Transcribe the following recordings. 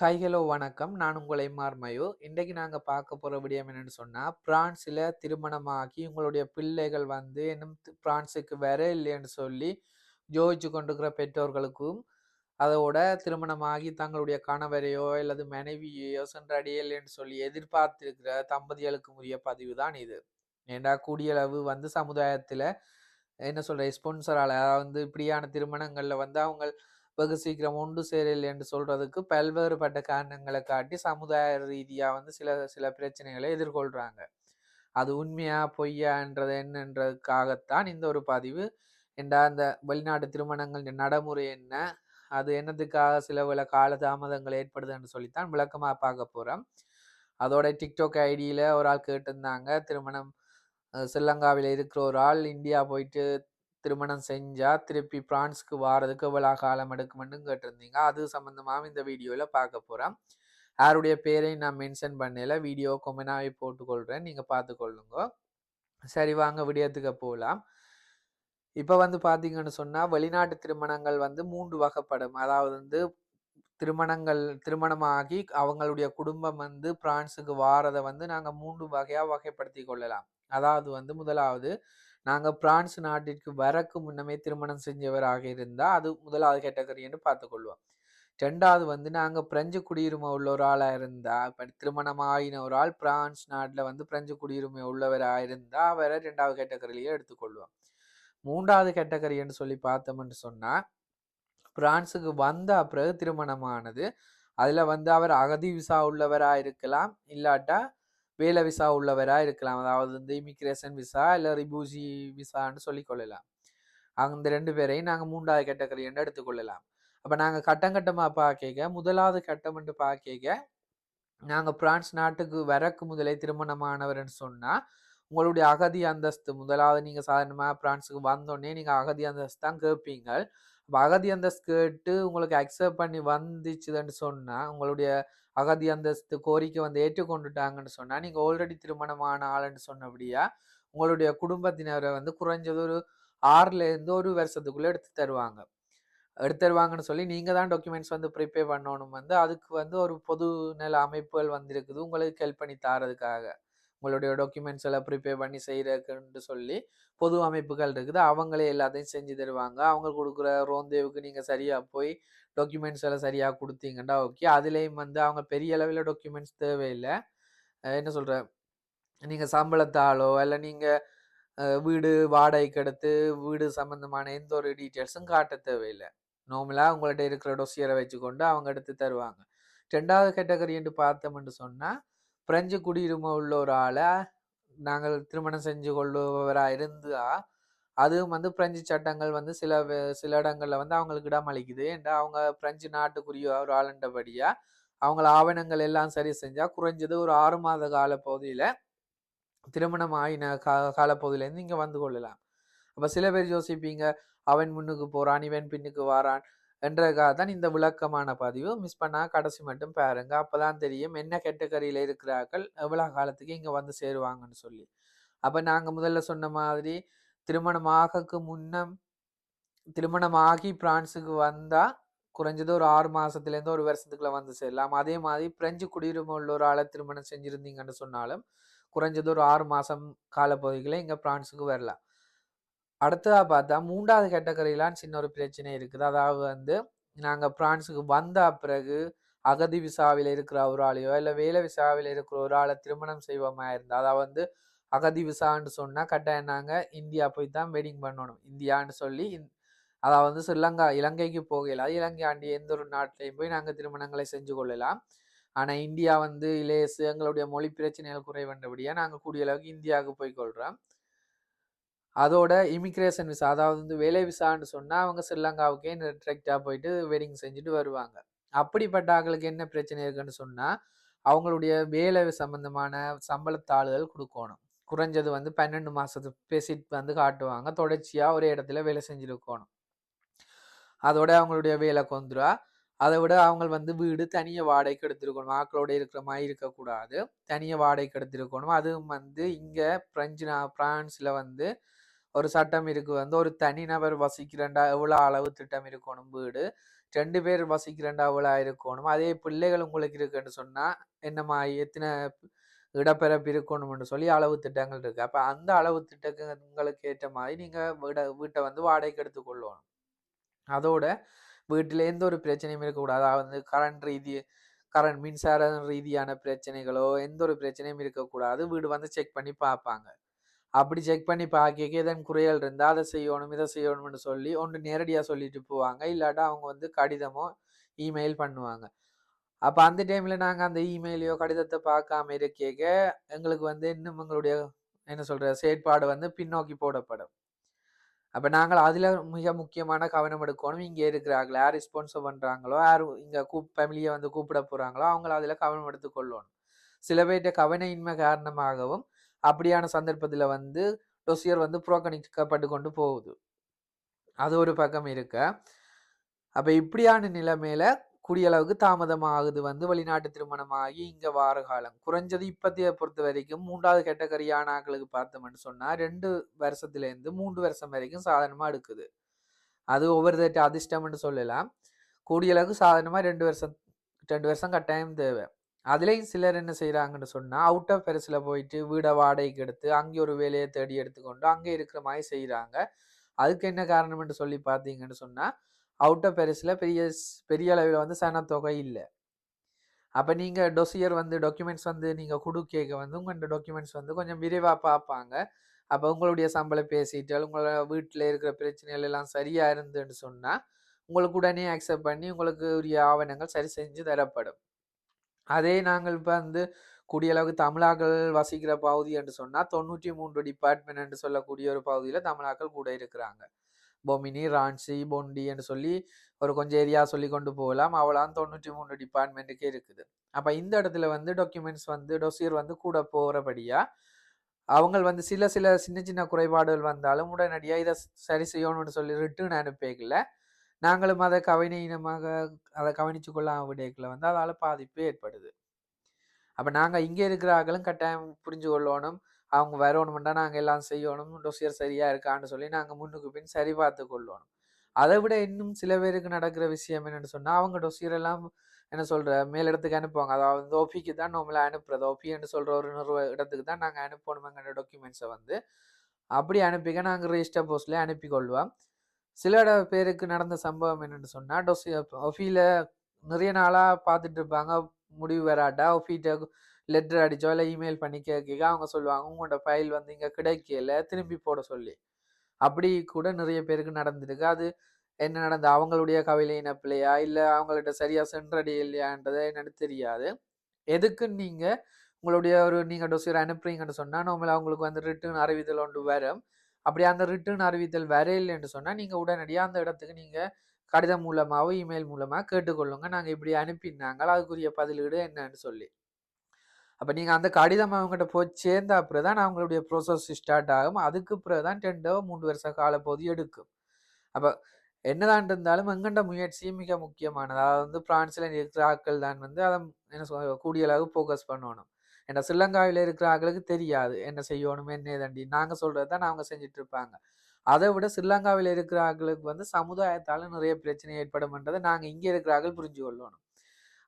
Hi hello வணக்கம். நான் உங்களை மார்மயோ இன்றைக்கு நாங்கள் பார்க்க போகிற விடயம் என்னென்னு சொன்னால் பிரான்ஸில் திருமணமாகி உங்களுடைய பிள்ளைகள் வந்து இன்னும் பிரான்ஸுக்கு வர இல்லைன்னு சொல்லி ஜோதிச்சு கொண்டிருக்கிற பெற்றோர்களுக்கும் அதோட திருமணமாகி தங்களுடைய கணவரையோ அல்லது மனைவியையோ சென்றடையலைன்னு சொல்லி எதிர்பார்த்திருக்கிற தம்பதிகளுக்கு உரிய பதிவு தான் இது. ஏண்டா கூடியளவு வந்து சமுதாயத்தில் என்ன சொல்கிற ஸ்பான்சரால் அதாவது வந்து இப்படியான திருமணங்களில் வந்து அவங்க வெகு சீக்கிரம் ஒன்று சேரல் என்று சொல்றதுக்கு பல்வேறுபட்ட காரணங்களை காட்டி சமுதாய ரீதியாக வந்து சில சில பிரச்சனைகளை எதிர்கொள்றாங்க. அது உண்மையா பொய்யான்றது என்னன்றதுக்காகத்தான் இந்த ஒரு பதிவு. என்றா அந்த வெளிநாட்டு திருமணங்கள் நடைமுறை என்ன? அது என்னத்துக்காக சில பல ஏற்படுது ஏற்படுதுன்னு சொல்லித்தான் விளக்கமாக பார்க்க போகிறோம் அதோட டிக்டாக் ஐடியில் ஒரு ஆள் கேட்டிருந்தாங்க. திருமணம் ஸ்ரீலங்காவில் இருக்கிற ஒரு ஆள் இந்தியா போயிட்டு திருமணம் செஞ்சா திருப்பி பிரான்ஸ்க்கு வாரதுக்கு எவ்வளோ காலம் எடுக்குமென்னு கேட்டிருந்தீங்க. அது சம்மந்தமாக இந்த வீடியோவில் பார்க்க போகிறோம் யாருடைய பேரையும் நான் மென்ஷன் பண்ணல. வீடியோ கொமெனாவே போட்டுக்கொள்கிறேன் நீங்கள் பார்த்துக்கொள்ளுங்க. சரி வாங்க விடயத்துக்கு போகலாம் இப்போ வந்து பார்த்தீங்கன்னு சொன்னால் வெளிநாட்டு திருமணங்கள் வந்து மூன்று வகைப்படும். அதாவது வந்து திருமணங்கள் திருமணமாகி அவங்களுடைய குடும்பம் வந்து பிரான்ஸுக்கு வாரதை வந்து நாங்கள் மூன்று வகையாக வகைப்படுத்தி கொள்ளலாம். அதாவது வந்து முதலாவது நாங்கள் பிரான்ஸ் நாட்டிற்கு வரக்கு முன்னமே திருமணம் செஞ்சவராக இருந்தால் அது முதலாவது கேட்டகரின்னு பார்த்துக்கொள்வோம் ரெண்டாவது வந்து நாங்கள் பிரெஞ்சு குடியுரிமை உள்ள ஒரு ஆளாக இருந்தால் இப்போ திருமணம் ஆகின ஒரு ஆள் பிரான்ஸ் நாட்டில் வந்து பிரெஞ்சு குடியுரிமை உள்ளவராக இருந்தால் அவரை ரெண்டாவது கேட்டகரியிலேயே எடுத்துக்கொள்வோம் மூன்றாவது கேட்டகரின்னு சொல்லி பார்த்தோம்னு சொன்னால் பிரான்ஸுக்கு வந்த பிறகு திருமணமானது அதில் வந்து அவர் அகதி விசா உள்ளவராக இருக்கலாம் இல்லாட்டா வேலை விசா உள்ளவராக இருக்கலாம். அதாவது வந்து இமிக்ரேஷன் விசா இல்லை ரிபூஜி விசான்னு சொல்லி கொள்ளலாம். அந்த ரெண்டு பேரையும் நாங்கள் மூன்றாவது கேட்டகரி என்று எடுத்துக்கொள்ளலாம் அப்போ நாங்கள் கட்டம் கட்டமாக பார்க்க முதலாவது கட்டம் என்று பார்க்க நாங்கள் பிரான்ஸ் நாட்டுக்கு வரக்கு முதலே திருமணமானவர்னு சொன்னால் உங்களுடைய அகதி அந்தஸ்து முதலாவது நீங்கள் சாதாரணமாக பிரான்ஸுக்கு வந்தோடனே நீங்கள் அகதி அந்தஸ்து தான் கேட்பீங்க அப்போ அகதி அந்தஸ்து கேட்டு உங்களுக்கு அக்செப்ட் பண்ணி வந்துச்சுதுன்னு சொன்னால் உங்களுடைய அகதி அந்தஸ்து கோரிக்கை வந்து ஏற்றுக்கொண்டுட்டாங்கன்னு சொன்னால் நீங்கள் ஆல்ரெடி திருமணமான ஆளுன்னு சொன்னபடியா உங்களுடைய குடும்பத்தினரை வந்து குறைஞ்சது ஒரு ஆறுலேருந்து ஒரு வருஷத்துக்குள்ளே எடுத்து தருவாங்க. எடுத்து தருவாங்கன்னு சொல்லி நீங்கள் தான் டாக்குமெண்ட்ஸ் வந்து ப்ரிப்பேர் பண்ணணும் வந்து அதுக்கு வந்து ஒரு பொது நல அமைப்புகள் வந்திருக்குது உங்களுக்கு ஹெல்ப் பண்ணி தாரதுக்காக. உங்களுடைய டாக்குமெண்ட்ஸ் எல்லாம் ப்ரிப்பேர் பண்ணி செய்கிறதுக்குன்னு சொல்லி பொது அமைப்புகள் இருக்குது. அவங்களே எல்லாத்தையும் செஞ்சு தருவாங்க. அவங்க கொடுக்குற ரோந்தேவுக்கு நீங்கள் சரியாக போய் டாக்குமெண்ட்ஸ் எல்லாம் சரியாக கொடுத்தீங்கன்னா ஓகே அதுலேயும் வந்து அவங்க பெரிய அளவில் டாக்குமெண்ட்ஸ் தேவையில்லை. என்ன சொல்கிற நீங்கள் சம்பளத்தாலோ இல்லை நீங்கள் வீடு வாடகைக்கு எடுத்து வீடு சம்மந்தமான எந்த ஒரு டீட்டெயில்ஸும் காட்ட தேவையில்லை. நார்மலாக உங்கள்கிட்ட இருக்கிற டொசியரை வச்சுக்கொண்டு அவங்க எடுத்து தருவாங்க. ரெண்டாவது கேட்டகரி என்று பார்த்தோம்னு சொன்னால் பிரெஞ்சு குடியுரிமை உள்ள ஒரு ஆளை நாங்கள் திருமணம் செஞ்சு கொள்ளுவராக இருந்தா அதுவும் வந்து பிரெஞ்சு சட்டங்கள் வந்து சில சில இடங்களில் வந்து அவங்களுக்கு இடம் அளிக்குது. என்று அவங்க பிரெஞ்சு நாட்டுக்குரிய ஒரு ஆளுண்டபடியாக அவங்கள ஆவணங்கள் எல்லாம் சரி செஞ்சால் குறைஞ்சது ஒரு ஆறு மாத கால பகுதியில் திருமணம் ஆயின கா காலப்பகுதியிலேருந்து இங்கே வந்து கொள்ளலாம். அப்போ சில பேர் யோசிப்பீங்க அவன் முன்னுக்கு போகிறான் இவன் பின்னுக்கு வாரான். என்றதுக்காக தான் இந்த விளக்கமான பதிவு. மிஸ் பண்ணால் கடைசி மட்டும் பாருங்க. அப்பதான் தெரியும் என்ன கேட்டகரியில் இருக்கிறார்கள். எவ்வளோ காலத்துக்கு இங்கே வந்து சேருவாங்கன்னு சொல்லி. அப்போ நாங்கள் முதல்ல சொன்ன மாதிரி திருமணம் ஆகக்கு முன்னம் திருமணம் ஆகி பிரான்ஸுக்கு வந்தால் குறைஞ்சது ஒரு ஆறு மாதத்துலேருந்து ஒரு வருஷத்துக்குள்ள வந்து சேரலாம். அதே மாதிரி பிரெஞ்சு குடியுரிமை உள்ள ஒரு ஆளை திருமணம் செஞ்சுருந்தீங்கன்னு சொன்னாலும் குறைஞ்சது ஒரு ஆறு மாதம் காலப்பகுதிகளில் இங்கே பிரான்ஸுக்கு வரலாம். அடுத்ததாக பார்த்தா மூன்றாவது கேட்டகரியிலாம் சின்ன ஒரு பிரச்சனை இருக்குது. அதாவது வந்து நாங்கள் பிரான்ஸுக்கு வந்த பிறகு அகதி விசாவில் இருக்கிற ஒரு ஆளையோ இல்லை வேலை விசாவில் இருக்கிற ஒரு ஆளை திருமணம் செய்வோமா இருந்தால் அதாவது வந்து அகதி விசான்னு சொன்னால் கட்டாயம் நாங்கள் இந்தியா போய் தான் வெட்டிங் பண்ணணும். இந்தியான்னு சொல்லி அதாவது வந்து ஸ்ரீலங்கா இலங்கைக்கு போகலாம் இலங்கை ஆண்டி எந்த ஒரு நாட்டிலையும் போய் நாங்கள் திருமணங்களை செஞ்சு கொள்ளலாம். ஆனால் இந்தியா வந்து இலேசு எங்களுடைய மொழி பிரச்சனைகள் குறைவண்டபடியாக நாங்கள் கூடிய அளவுக்கு இந்தியாவுக்கு போய் கொள்கிறோம் அதோட இமிக்ரேஷன் விசா அதாவது வந்து வேலை விசான்னு சொன்னால் அவங்க ஸ்ரீலங்காவுக்கே டிரெக்டாக போயிட்டு வெட்டிங் செஞ்சுட்டு வருவாங்க. அப்படிப்பட்ட ஆக்களுக்கு என்ன பிரச்சனை இருக்குன்னு சொன்னால் அவங்களுடைய வேலை சம்பந்தமான சம்பளத்தாளுகள் கொடுக்கணும். குறைஞ்சது வந்து பன்னெண்டு மாதத்து பெசிட் வந்து காட்டுவாங்க. தொடர்ச்சியாக ஒரு இடத்துல வேலை செஞ்சுருக்கணும். அதோட அவங்களுடைய வேலை கொந்துரா அதை விட அவங்க வந்து வீடு தனியாக வாடகைக்கு எடுத்துருக்கணும். ஆக்களோட இருக்கிற மாதிரி இருக்கக்கூடாது. தனியாக வாடகைக்கு எடுத்திருக்கணும். அதுவும் வந்து இங்கே பிரெஞ்சு பிரான்ஸில் வந்து ஒரு சட்டம் இருக்கு. வந்து ஒரு தனிநபர் வசிக்கிறண்டா எவ்வளோ அளவு திட்டம் இருக்கணும்? வீடு. ரெண்டு பேர் வசிக்கிறண்டா அவ்வளோ இருக்கணும்? அதே பிள்ளைகள் உங்களுக்கு இருக்குன்னு சொன்னால் என்னம்மா எத்தனை இடப்பெறப்பு இருக்கணும்னு சொல்லி அளவு திட்டங்கள் இருக்கு. அப்போ அந்த அளவு திட்டங்களுக்கு ஏற்ற மாதிரி நீங்கள் வீட வீட்டை வந்து வாடகைக்கு எடுத்துக்கொள்ளணும் அதோட வீட்டில் எந்த ஒரு பிரச்சனையும் இருக்கக்கூடாது. அதாவது கரண்ட் ரீதி கரண்ட் மின்சார ரீதியான பிரச்சனைகளோ எந்த ஒரு பிரச்சனையும் இருக்கக்கூடாது. வீடு வந்து செக் பண்ணி பார்ப்பாங்க. அப்படி செக் பண்ணி பார்க்க ஏதேனும் குறைகள் இருந்தால் அதை செய்யணும் இதை செய்யணும்னு சொல்லி ஒன்று நேரடியாக சொல்லிட்டு போவாங்க. இல்லாட்டா அவங்க வந்து கடிதமோ இமெயில் பண்ணுவாங்க. அப்போ அந்த டைமில் நாங்கள் அந்த இமெயிலையோ கடிதத்தை பார்க்காம இருக்கேக்க எங்களுக்கு வந்து இன்னும் எங்களுடைய என்ன சொல்கிற செயற்பாடு வந்து பின்னோக்கி போடப்படும். அப்போ நாங்கள் அதில் மிக முக்கியமான கவனம் எடுக்கணும். இங்கே இருக்கிறாங்களே யார் ரெஸ்பான்ஸோ பண்ணுறாங்களோ யார் இங்கே கூ ஃபேமிலியை வந்து கூப்பிட போகிறாங்களோ அவங்கள அதில் கவனம் எடுத்துக்கொள்ளணும் சில பேர்கிட்ட கவன இன்மை காரணமாகவும் அப்படியான சந்தர்ப்பத்தில் வந்து டொசியர் வந்து புறக்கணிக்கப்பட்டு கொண்டு போகுது. அது ஒரு பக்கம் இருக்க. அப்போ இப்படியான நிலைமையில குடியளவுக்கு தாமதமாகுது வந்து வெளிநாட்டு திருமணமாகி இங்கே வார காலம். குறைஞ்சது இப்பத்திய பொறுத்த வரைக்கும் மூன்றாவது கேட்டகரியான ஆக்களுக்கு பார்த்தோம்னு சொன்னால் ரெண்டு வருஷத்துலேருந்து மூன்று வருஷம் வரைக்கும் சாதாரணமாக எடுக்குது. அது ஒவ்வொரு அதிர்ஷ்டம்னு சொல்லலாம். கூடியளவுக்கு சாதாரணமாக ரெண்டு வருஷம் ரெண்டு வருஷம் கட்டாயம் தேவை. அதுலேயும் சிலர் என்ன செய்கிறாங்கன்னு சொன்னால் அவுட் ஆஃப் பெருசில் போயிட்டு வீடை வாடகைக்கு எடுத்து அங்கே ஒரு வேலையை தேடி எடுத்துக்கொண்டு அங்கே இருக்கிற மாதிரி செய்கிறாங்க அதுக்கு என்ன காரணம்னு சொல்லி பார்த்தீங்கன்னு சொன்னால் அவுட் ஆஃப் பெருசில் பெரிய பெரிய அளவில் வந்து சனத்தொகை இல்லை. அப்போ நீங்கள் டொசியர் வந்து டாக்குமெண்ட்ஸ் வந்து நீங்கள் கொடுக்க வந்து உங்கள் டாக்குமெண்ட்ஸ் வந்து கொஞ்சம் விரைவாக பார்ப்பாங்க. அப்போ உங்களுடைய சம்பளம் பேசிட்டு உங்களோட வீட்டில் இருக்கிற பிரச்சனைகள் எல்லாம் சரியாக இருந்துன்னு சொன்னால் உங்களுக்கு உடனே அக்செப்ட் பண்ணி உங்களுக்கு உரிய ஆவணங்கள் சரி செஞ்சு தரப்படும். அதே நாங்கள் இப்போ வந்து குடியளவுக்கு தமிழாக்கள் வசிக்கிற பகுதி என்று சொன்னால் தொண்ணூற்றி மூன்று டிபார்ட்மெண்ட் என்று சொல்லக்கூடிய ஒரு பகுதியில் தமிழாக்கள் கூட இருக்கிறாங்க. பொமினி ரான்சி பொண்டி என்று சொல்லி ஒரு கொஞ்சம் ஏரியா சொல்லி கொண்டு போகலாம். அவ்வளோதான் தொண்ணூற்றி மூணு டிபார்ட்மெண்ட்டுக்கே இருக்குது. அப்போ இந்த இடத்துல வந்து டாக்குமெண்ட்ஸ் வந்து டொசியர் வந்து கூட போகிறபடியாக அவங்க வந்து சில சில சின்ன சின்ன குறைபாடுகள் வந்தாலும் உடனடியாக இதை சரி செய்யணும்னு சொல்லி ரிட்டர்ன் அனுப்பிக்கல நாங்களும் அதை கவனீனமாக அதை கவனித்து கொள்ளாம விடையக்கில் வந்து அதால் பாதிப்பு ஏற்படுது. அப்போ நாங்கள் இங்கே இருக்கிற ஆக்களும் கட்டாயம் புரிஞ்சு கொள்ளணும். அவங்க வரணுமெண்டா நாங்கள் எல்லாம் செய்யணும். டொசியர் சரியாக இருக்கான்னு சொல்லி நாங்கள் முன்னுக்கு பின் சரி பார்த்து கொள்ளணும். அதை விட இன்னும் சில பேருக்கு நடக்கிற விஷயம் என்னென்னு சொன்னால் அவங்க டொசியர் எல்லாம் என்ன சொல்கிற மேலிடத்துக்கு அனுப்புவாங்க. அதாவது ஓபிக்கு தான் நம்மளை அனுப்புறது. ஓபின்னு சொல்கிற ஒரு நிறுவ இடத்துக்கு தான் நாங்கள் அனுப்பணுமெங்கிற டாக்குமெண்ட்ஸை வந்து அப்படி அனுப்பிக்க நாங்கள் ரெஜிஸ்டர் போஸ்ட்லேயே அனுப்பி கொள்வோம். சில பேருக்கு நடந்த சம்பவம் என்னன்னு சொன்னால் டொசி ஒஃபியில் நிறைய நாளாக பார்த்துட்டு இருப்பாங்க முடிவு வராட்டா ஒஃபிட்ட லெட்டர் அடிச்சோ இல்லை இமெயில் பண்ணி கேட்க அவங்க சொல்லுவாங்க உங்களோட ஃபைல் வந்து இங்கே கிடைக்கல திரும்பி போட சொல்லி. அப்படி கூட நிறைய பேருக்கு நடந்திருக்கு. அது என்ன நடந்த அவங்களுடைய கவிதை பிள்ளையா இல்லை அவங்கள்ட்ட சரியாக சென்றடி இல்லையான்றது என்னன்னு தெரியாது. எதுக்கு நீங்கள் உங்களுடைய ஒரு நீங்கள் டொசியர் அனுப்புறீங்கன்னு சொன்னால் நம்மள அவங்களுக்கு வந்து ரிட்டர்ன் அறிவித்தல் ஒன்று வரும். அப்படி அந்த ரிட்டர்ன் அறிவித்தல் வரையில்லைன்னு சொன்னால் நீங்கள் உடனடியாக அந்த இடத்துக்கு நீங்கள் கடிதம் மூலமாகவோ இமெயில் மூலமாக கேட்டுக்கொள்ளுங்க. நாங்கள் இப்படி அனுப்பினாங்க அதுக்குரிய பதிலீடு என்னன்னு சொல்லி. அப்போ நீங்கள் அந்த கடிதம் அவங்ககிட்ட போய் சேர்ந்த அப்புறம் தான் அவங்களுடைய ப்ரோசஸ் ஸ்டார்ட் ஆகும். அதுக்கு பிறகு தான் டெண்டோ மூன்று வருஷ காலப்போது எடுக்கும். அப்போ என்னதான் இருந்தாலும் எங்கண்ட முயற்சி மிக முக்கியமானது. அதாவது வந்து பிரான்ஸில் இருக்கிற ஆட்கள் தான் வந்து அதை என்ன சொல்ல கூடிய அளவு ஃபோக்கஸ் பண்ணணும். ஏன்னா ஸ்ரீலங்காவில் இருக்கிறவங்களுக்கு தெரியாது. என்ன செய்யணும் என்ன ஏதண்டி நாங்கள் சொல்கிறது தான் அவங்க செஞ்சுட்டு இருப்பாங்க அதை விட ஸ்ரீலங்காவில் இருக்கிறவங்களுக்கு வந்து சமுதாயத்தால் நிறைய பிரச்சனை ஏற்படும்ன்றதை நாங்கள் இங்கே இருக்கிறார்கள் புரிஞ்சு கொள்ளணும்.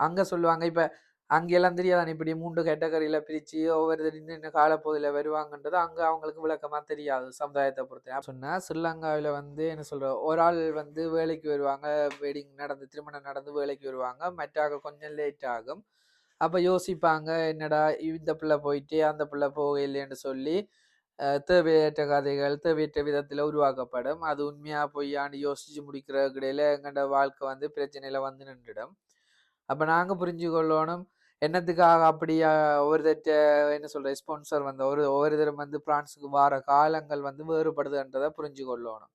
அங்கே சொல்லுவாங்க இப்போ அங்கெல்லாம் தெரியாதான்? இப்படி மூன்று கேட்டகரியில் பிரித்து ஒவ்வொரு நின்று காலப்பகுதியில் வருவாங்கன்றது அங்கே அவங்களுக்கு விளக்கமாக தெரியாது சமுதாயத்தை பொறுத்த சொன்னால் ஸ்ரீலங்காவில் வந்து என்ன சொல்கிற ஒரு ஆள் வந்து வேலைக்கு வருவாங்க வெட்டிங் நடந்து திருமணம் நடந்து வேலைக்கு வருவாங்க. மற்றாக கொஞ்சம் லேட் ஆகும். அப்போ யோசிப்பாங்க என்னடா இந்த பிள்ளை போயிட்டு அந்த பிள்ளை போகலைன்னு சொல்லி தேவையற்ற கதைகள் தேவையற்ற விதத்தில் உருவாக்கப்படும். அது உண்மையாக பொய்யான்னு யோசிச்சு முடிக்கிற இடையில எங்கள்ட வாழ்க்கை வந்து பிரச்சனையில் வந்து நின்றுடும். அப்போ நாங்கள் புரிஞ்சு கொள்ளணும். என்னத்துக்காக அப்படியா ஒவ்வொருத்தட்ட என்ன சொல்கிற ஸ்பான்சர் வந்து ஒரு ஒவ்வொருத்தரும் வந்து பிரான்ஸுக்கு வார காலங்கள் வந்து வேறுபடுதுன்றதை புரிஞ்சு கொள்ளணும்.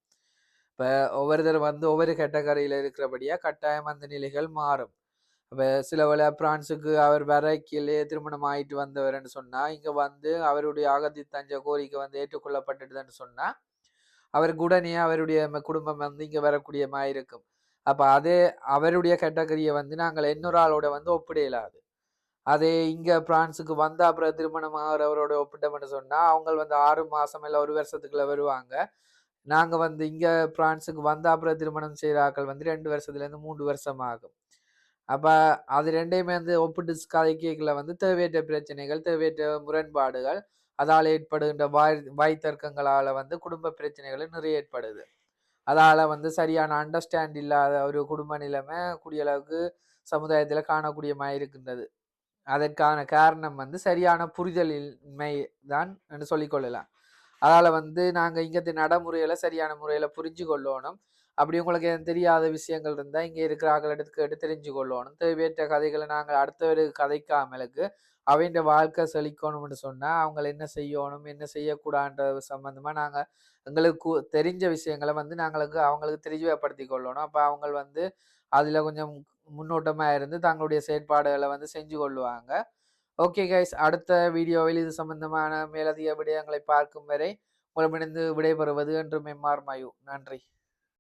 இப்போ ஒவ்வொருத்தர் வந்து ஒவ்வொரு கேட்டகரியில் இருக்கிறபடியாக கட்டாயம் அந்த நிலைகள் மாறும். அப்போ சில வேலை பிரான்ஸுக்கு அவர் வரைக்கிலே திருமணம் ஆயிட்டு வந்தவர்னு சொன்னால் இங்கே வந்து அவருடைய அகதி தஞ்ச கோரிக்கை வந்து ஏற்றுக்கொள்ளப்பட்டுதுன்னு சொன்னால் அவருக்கு உடனே அவருடைய குடும்பம் வந்து இங்கே வரக்கூடிய மாதிரி இருக்கும். அப்போ அதே அவருடைய கேட்டகரியை வந்து நாங்கள் இன்னொரு ஆளோட வந்து ஒப்பிடையலாது அதே. இங்கே பிரான்ஸுக்கு வந்த அப்புறம் திருமணம் ஆகிறவரோட ஒப்பிட்டோம்னு சொன்னால் அவங்க வந்து ஆறு மாதம் இல்லை ஒரு வருஷத்துக்குள்ள வருவாங்க. நாங்கள் வந்து இங்கே பிரான்ஸுக்கு வந்த அப்புறம் திருமணம் செய்கிற ஆக்கள் வந்து ரெண்டு வருஷத்துலேருந்து மூன்று வருஷம் ஆகும். அப்போ அது ரெண்டையுமே வந்து ஒப்பிட்டு கதைக்கல வந்து தேவையற்ற பிரச்சனைகள், தேவையற்ற முரண்பாடுகள், அதால் ஏற்படுகின்ற வாய் வாய் தர்க்கங்களால் வந்து குடும்ப பிரச்சனைகள் நிறைய ஏற்படுது. அதால் வந்து சரியான அண்டர்ஸ்டாண்ட் இல்லாத ஒரு குடும்ப நிலைமை கூடிய அளவுக்கு சமுதாயத்தில் காணக்கூடியமாக இருக்கின்றது. அதற்கான காரணம் வந்து சரியான புரிதலின்மை தான் என்று சொல்லிக்கொள்ளலாம் அதால் வந்து நாங்கள் இங்கே நடைமுறையில் சரியான முறையில் புரிஞ்சு கொள்ளணும் அப்படி உங்களுக்கு எதுவும் தெரியாத விஷயங்கள் இருந்தால் இங்கே இருக்கிற எடுத்து கேட்டு தெரிஞ்சு கொள்ளணும் தேவையற்ற கதைகளை நாங்கள் அடுத்தவருக்கு கதைக்காமலுக்கு, அவங்க வாழ்க்கை செழிக்கணும்னு சொன்னால் அவங்கள என்ன செய்யணும் என்ன செய்யக்கூடாதுன்ற சம்மந்தமாக நாங்கள் எங்களுக்கு தெரிஞ்ச விஷயங்களை வந்து நாங்களுக்கு அவங்களுக்கு தெரிஞ்சப்படுத்தி கொள்ளணும். அப்போ அவங்க வந்து அதில் கொஞ்சம் முன்னோட்டமாக இருந்து தங்களுடைய செயற்பாடுகளை வந்து செஞ்சு கொள்ளுவாங்க. ஓகே கைஸ் அடுத்த வீடியோவில் இது சம்பந்தமான மேலதிக விடயங்களை பார்க்கும் வரை உங்களிடமிருந்து விடைபெறுவது என்றும் மெம்மார் மயூ. நன்றி.